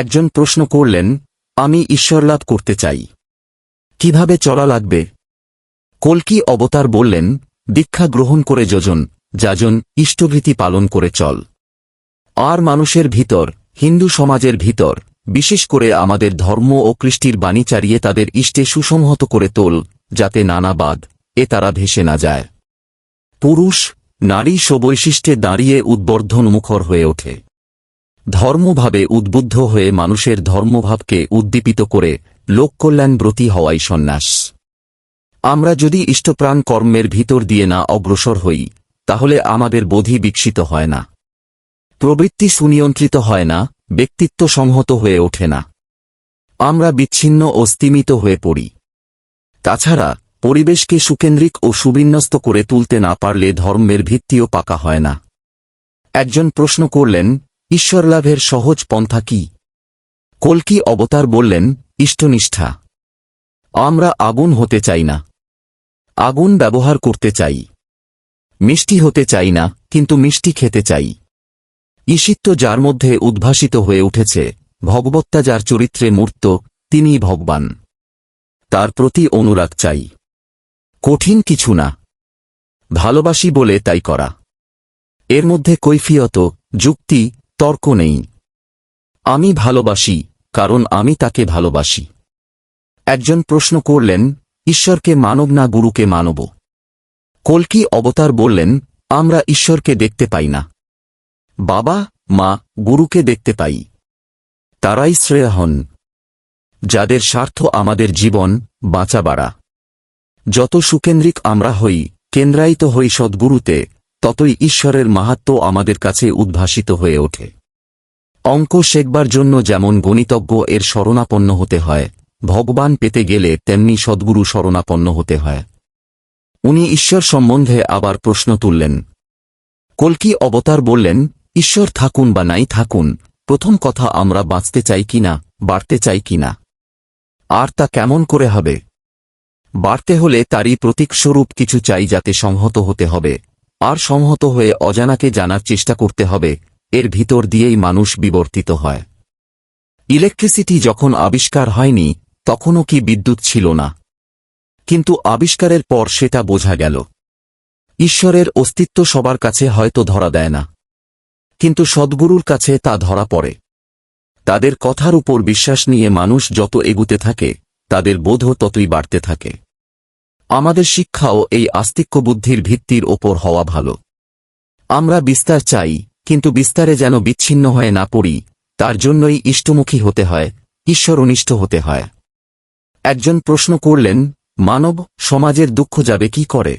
একজন প্রশ্ন করলেন, আমি ঈশ্বর লাভ করতে চাই। কীভাবে চলা লাগবে? কল্কি অবতার বললেন, দীক্ষা গ্রহণ করে যোজন, যাজন ইষ্টভীতি পালন করে চল। আর মানুষের ভিতর, হিন্দু সমাজের ভিতর, বিশেষ করে আমাদের ধর্ম ও কৃষ্টির বাণী চারিয়ে তাদের ইষ্টে সুসংহত করে তোল, যাতে নানাবাদ এ তারা ভেসে না যায়। পুরুষ, নারী সবৈশিষ্ট্যে দাঁড়িয়ে উদ্বর্ধন মুখর হয়ে ওঠে। ধর্মভাবে উদ্বুদ্ধ হয়ে মানুষের ধর্মভাবকে উদ্দীপিত করে লোককল্যাণব্রতী হওয়াই সন্ন্যাস। আমরা যদি ইষ্টপ্রাণ কর্মের ভিতর দিয়ে না অগ্রসর হই, তাহলে আমাদের বোধি বিকশিত হয় না। প্রবৃত্তি সুনিয়ন্ত্রিত হয় না, ব্যক্তিত্ব সংহত হয়ে ওঠে না। আমরা বিচ্ছিন্ন ও স্তিমিত হয়ে পড়ি। তাছাড়া, পরিবেশকে সুকেন্দ্রিক ও সুবিন্যস্ত করে তুলতে না পারলে ধর্মের ভিত্তিও পাকা হয় না। একজন প্রশ্ন করলেন ঈশ্বরলাভের সহজ পন্থা কি? কল্কি অবতার বললেন, ইষ্টনিষ্ঠা। আমরা আগুন হতে চাই না। আগুন ব্যবহার করতে চাই। মিষ্টি হতে চাই না, কিন্তু মিষ্টি খেতে চাই। ঈশিত্ব যার মধ্যে উদ্ভাসিত হয়ে উঠেছে, ভগবত্তা যার চরিত্রে মূর্ত, তিনিই ভগবান। তার প্রতি অনুরাগ চাই। কঠিন কিছু না। ভালোবাসি বলে তাই করা। এর মধ্যে কৈফিয়ত, যুক্তি তর্ক নেই। আমি ভালোবাসি, কারণ আমি তাকে ভালোবাসি। একজন প্রশ্ন করলেন, ঈশ্বরকে মানব না গুরুকে মানব? কল্কি অবতার বললেন, আমরা ঈশ্বরকে দেখতে পাই না। বাবা, মা, গুরুকে দেখতে পাই। তারাই শ্রেয় হন। যাদের স্বার্থ আমাদের জীবন বাঁচা বাড়া যত সুকেন্দ্রিক আমরা হই, কেন্দ্রায়িত হই সদ্গুরুতে ততই ঈশ্বরের মাহাত্ম আমাদের কাছে উদ্ভাসিত হয়ে ওঠে। অঙ্ক শেখবার জন্য যেমন গণিতজ্ঞ এর শরণাপন্ন হতে হয়, ভগবান পেতে গেলে তেমনি সদ্গুরু শরণাপন্ন হতে হয়। উনি ঈশ্বর সম্বন্ধে আবার প্রশ্ন তুললেন। কল্কি অবতার বললেন, ঈশ্বর থাকুন বা নাই থাকুন, প্রথম কথা আমরা বাঁচতে চাই কিনা বাড়তে চাই কিনা আর তা কেমন করে হবে? বাড়তে হলে তারই প্রতীকস্বরূপ কিছু চাই যাতে সংহত হতে হবে। আর সংহত হয়ে অজানাকে জানার চেষ্টা করতে হবে, এর ভিতর দিয়েই মানুষ বিবর্তিত হয়। ইলেকট্রিসিটি যখন আবিষ্কার হয়নি, তখনও কি বিদ্যুৎ ছিল না। কিন্তু আবিষ্কারের পর সেটা বোঝা গেল। ঈশ্বরের অস্তিত্ব সবার কাছে হয়তো ধরা দেয় না। কিন্তু সদ্গুরুর কাছে তা ধরা পড়ে। তাদের কথার উপর বিশ্বাস নিয়ে মানুষ যত এগুতে থাকে, তাদের বোধও ততই বাড়তে থাকে। আমাদের শিক্ষাও এই আস্তিক্য বুদ্ধির ভিত্তির ওপর হওয়া ভালো। আমরা বিস্তার চাই, কিন্তু বিস্তারে যেন বিচ্ছিন্ন হয়ে না পড়ি, তার জন্যই ইষ্টমুখী হতে হয়, ঈশ্বরনিষ্ঠ হতে হয়। একজন প্রশ্ন করলেন, মানব সমাজের দুঃখ যাবে কি করে?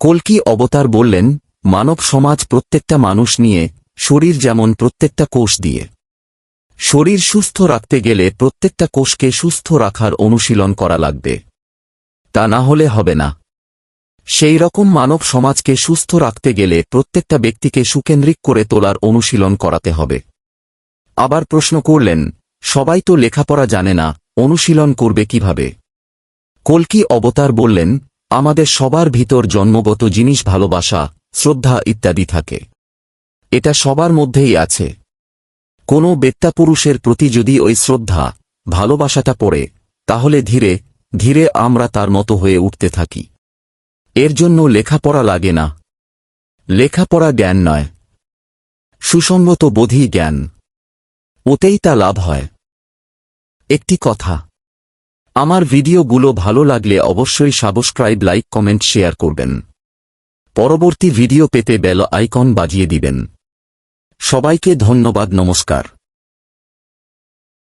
কল্কি অবতার বললেন, মানব সমাজ প্রত্যেকটা মানুষ নিয়ে, শরীর যেমন প্রত্যেকটা কোষ দিয়ে। শরীর সুস্থ রাখতে গেলে প্রত্যেকটা কোষকে সুস্থ রাখার অনুশীলন করা লাগবে। তা না হলে হবে না। সেই রকম মানব সমাজকে সুস্থ রাখতে গেলে প্রত্যেকটা ব্যক্তিকে সুকেন্দ্রিক করে তোলার অনুশীলন করাতে হবে। আবার প্রশ্ন করলেন, সবাই তো লেখাপড়া জানে না, অনুশীলন করবে কীভাবে? কল্কি অবতার বললেন, আমাদের সবার ভিতর জন্মগত জিনিস ভালোবাসা, শ্রদ্ধা ইত্যাদি থাকে। এটা সবার মধ্যেই আছে। কোনো বেত্তাপুরুষের প্রতি যদি ওই শ্রদ্ধা, ভালোবাসাটা পড়ে, তাহলে ধীরে ধীরে আমরা তার মতো হয়ে উঠতে থাকি। এর জন্য লেখাপড়া লাগে না। লেখাপড়া জ্ঞান নয়। সুসংগত বোধি জ্ঞান। ওতেই তা লাভ হয়। একটি কথা। আমার ভিডিওগুলো ভালো লাগলে অবশ্যই সাবস্ক্রাইব, লাইক, কমেন্ট, শেয়ার করবেন। পরবর্তী ভিডিও পেতে বেল আইকন বাজিয়ে দিবেন। সবাইকে ধন্যবাদ, নমস্কার।